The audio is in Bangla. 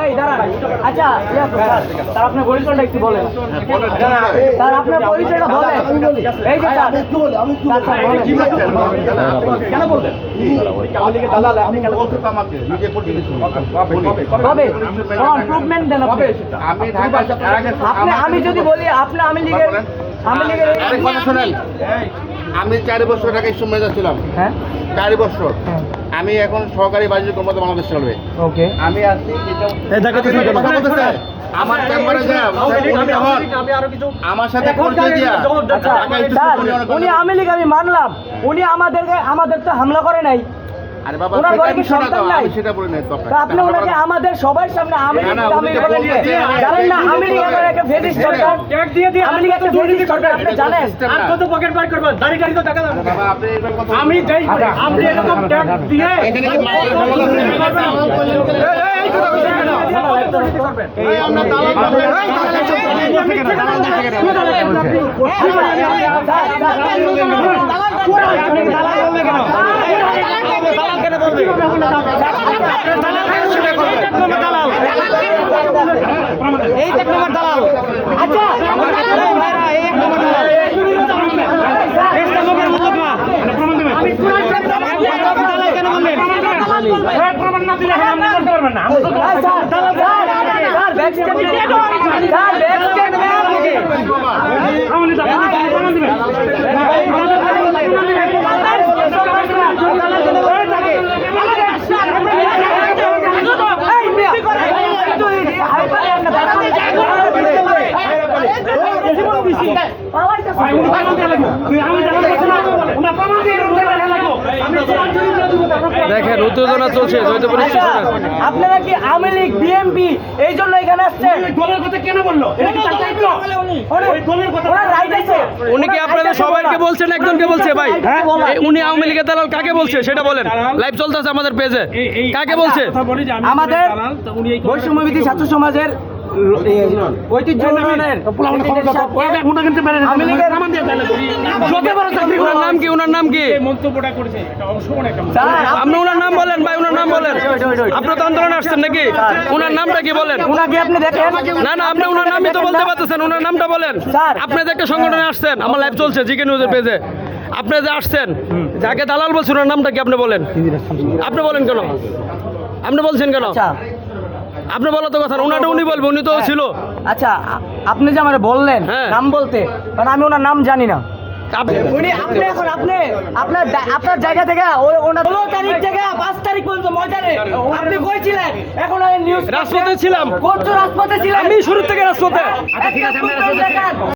এই দাঁড়ান। আচ্ছা স্যার, স্যার আপনার পরিচয়টা একটু বলেন। স্যার আপনার পরিচয়টা বলেন। এই যে স্যার। স্যার, স্যার, বলেন। কেন বললেন কবে প্রুভমেন্ট দেন আপনি। আমি যদি বলি আপনি আমি লিগের আমি লিগের আরেক কথা শোনেন আমি চার বছর আগে সময় যাচ্ছিলাম হ্যাঁ। চার বছর। হ্যাঁ। আমি এখন সহকারী বাণিজ্য কর্মকর্তা বাংলাদেশ চলবে। ওকে। আমি আসছি এটা- কথা বলতেছে, আমার চেম্বারে আমি আরও কিছু আমার সাথে আচ্ছা অনেক উনি আমি মানলাম। উনি আমাদেরকে আমাদের তো হামলা করে নাই। আরে বাবা ওনার ঘরে কি সন্তান নাই? সেটা বলে নাই দরকার আপনি ওনাকে আমাদের সবার সামনে আওয়ামী লীগ না, না, আমি উনি যে বলে দিয়ে দিয়ে- জানেন না আওয়ামী লীগ আমার একটা ফেসিস্ট সরকার একটা সরকার আপনি জানেন আর কত পকেট বার করবেন দাড়ি গাড়ি তো টাকা বাবা আপনি আমি যাই আপনি এরকম ট্যাগ দিয়ে এখানে কি মামলা এই এক নম্বর দালাল আচ্ছা এই ভাইরা এই এক নম্বর দালাল এই নম্বর মতলব না আমি দালাল প্রমাণ না দিলে আপনি করতে পারবেন না স্যার দেখেন উত্তেজনা চলছে আপনারা কি আওয়ামী লীগ বিএমপি এই জন্য এখানে আসছেন দলের কথা কেন বলল? উনি কি আপনাদের সবাইকে বলছেন একজনকে বলছে ভাই? উনি আওয়ামী লীগের দালাল কাকে বলছে? সেটা বলেন। লাইভ চলতেছে আমাদের পেজে কাকে বলছে? আমাদের বৈষম্যবিধি ছাত্র সমাজের ঐতিহ্য উন্নয়নের ওনার নাম কি ওনার নাম কি? মন্তব্যটা করেছে। এটা অংশগ্রহণ একটা স্যার, আপনি ওনার নাম বলেন ভাই ওনার নাম বলেন। আপনি তো আন্দোলনে আসছেন নাকি? ওনার নামটা কি বলেন? উনাকে আপনি দেখেন? না না আপনি ওনার নামই তো বলতে পারতেছেন ওনার নামটা বলেন। একটা সংগঠনে আসছেন আমার লাইভ চলছে জিকে নিউজের পেজে আপনি যে আসছেন যাকে দালাল বলছেন ওনার নামটা কি আপনি বলেন? আপনি বলেন কেন? আপনি বলছেন কেন? আচ্ছা। আপনি বলো তো কথা ওনাটা উনি বলবে উনি তো ছিল আচ্ছা আপনি যে আমার বললেন হ্যাঁ। নাম বলতে কারণ আমি ওনার নাম জানি না উনি আপনি এখন আপনি আপনার আপনার জায়গা থেকে ওই ওনার ষোলো তারিখ থেকে পাঁচ তারিখ পর্যন্ত ময়দানে আপনি কই এখন নিউজ রাজপথে ছিলাম। কোন রাজপথে ছিলাম আমি শুরু থেকে রাজপথে ফুটবল দেখান।